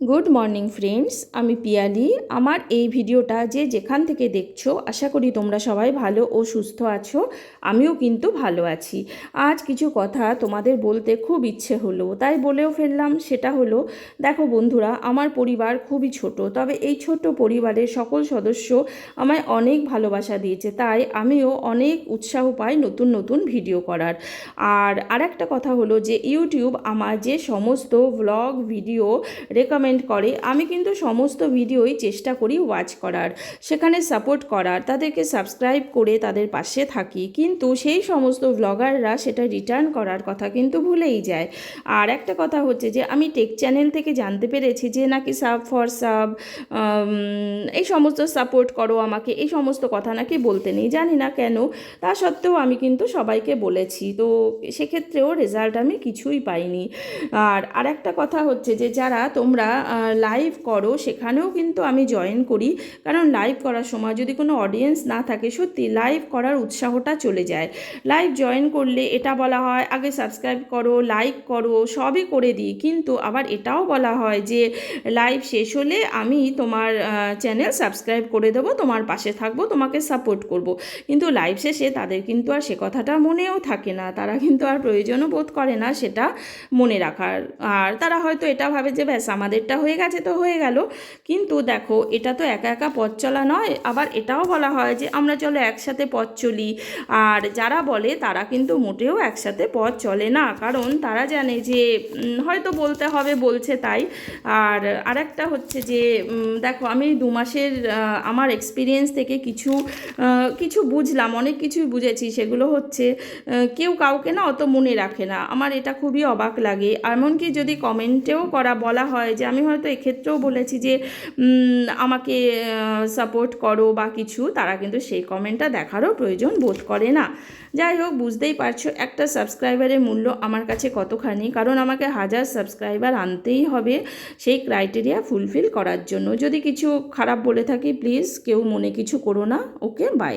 Good morning friends, আমি পিয়ালি। আমার এই ভিডিওটা যে যেখান থেকে দেখছ, আশা করি তোমরা সবাই ভালো ও সুস্থ আছো, আমিও কিন্তু ভালো আছি। আজ কিছু কথা তোমাদের বলতে খুব ইচ্ছে হলো, তাই বলেও ফেললাম, সেটা হলো, দেখো বন্ধুরা, আমার পরিবার খুবই ছোট, তবে এই ছোট পরিবারের সকল সদস্য আমায় অনেক ভালোবাসা দিয়েছে, তাই আমিও অনেক উৎসাহ পাই নতুন নতুন ভিডিও করার। আর আরেকটা কথা হলো যে, ইউটিউব আমার যে সমস্ত ব্লগ ভিডিও রেকমেন্ড করে, আমি কিন্তু সমস্ত ভিডিওই চেষ্টা করি ওয়াচ করার, সেখানে সাপোর্ট করার, তাদেরকে সাবস্ক্রাইব করে তাদের পাশে থাকি। কিন্তু সেই সমস্ত ব্লগাররা সেটা রিটার্ন করার কথা কিন্তু ভুলেই যায়। আর একটা কথা হচ্ছে যে, আমি টেক চ্যানেল থেকে জানতে পেরেছি যে, নাকি সাব ফর সাব এই সমস্ত সাপোর্ট করো আমাকে, এই সমস্ত কথা নাকি বলতে নেই, জানি না কেন। তা সত্ত্বেও আমি কিন্তু সবাইকে বলেছি, তো সেক্ষেত্রেও রেজাল্ট আমি কিছুই পাইনি। আর আরেকটা কথা হচ্ছে যে, যারা তোমরা লাইভ করো, সেখানেও কিন্তু আমি জয়েন করি। কারণ লাইভ করার সময় যদি কোনো অডিয়েন্স না থাকে, সত্যি লাইভ করার উৎসাহটা চলে যায়। লাইভ জয়েন করলে এটা বলা হয়, আগে সাবস্ক্রাইব করো লাইক করো, সবই করে দিই। কিন্তু আবার এটাও বলা হয় যে লাইভ শেষ হলে আমি তোমার চ্যানেল সাবস্ক্রাইব করে দেবো, তোমার পাশে থাকব, তোমাকে সাপোর্ট করব। কিন্তু লাইভ শেষে তাদের কিন্তু আর সে কথাটা মনেও থাকে না। তারা কিন্তু আর প্রয়োজনও বোধ করে না সেটা মনে রাখার। আর তারা হয়তো এটা ভাবে যে, ব্যাস আমাদেরটা হয়ে গেছে তো হয়ে গেল। কিন্তু দেখো, এটা তো একা একা পথ চলা নয়। আবার এটাও বলা হয় যে, আমরা চলো একসাথে পথ চলি। আর যারা বলে, তারা কিন্তু মোটেও একসাথে পথ চলে না। কারণ তারা জানে যে হয়তো বলতে হবে, বলছে তাই। আর আরেকটা হচ্ছে যে দেখো, আমি দু মাসের আমার এক্সপিরিয়েন্স থেকে কিছু কিছু বুঝলাম, অনেক কিছুই বুঝেছি। সেগুলো হচ্ছে কেউ কাউকে না অত মনে রাখে না। আমার এটা খুবই অবাক লাগে। এমনকি যদি কমেন্টেও করা, বলা হয় যে আমি হয়তো এক্ষেত্রেও বলেছি যে আমাকে সাপোর্ট করো বা কিছু, তারা কিন্তু সেই কমেন্টটা দেখারও প্রয়োজন বোধ করে না। যাই হোক, বুঝতেই পারছ, একটা সাবস্ক্রাইবারের মূল্য আমার কাছে কতখানি? কারণ আমাকে হাজার সাবস্ক্রাইবার আনতেই হবে সেই ক্রাইটেরিয়া ফুলফিল করার জন্য। যদি কিছু খারাপ বলে থাকি প্লিজ কেউ মনে কিছু করো না। Okay bye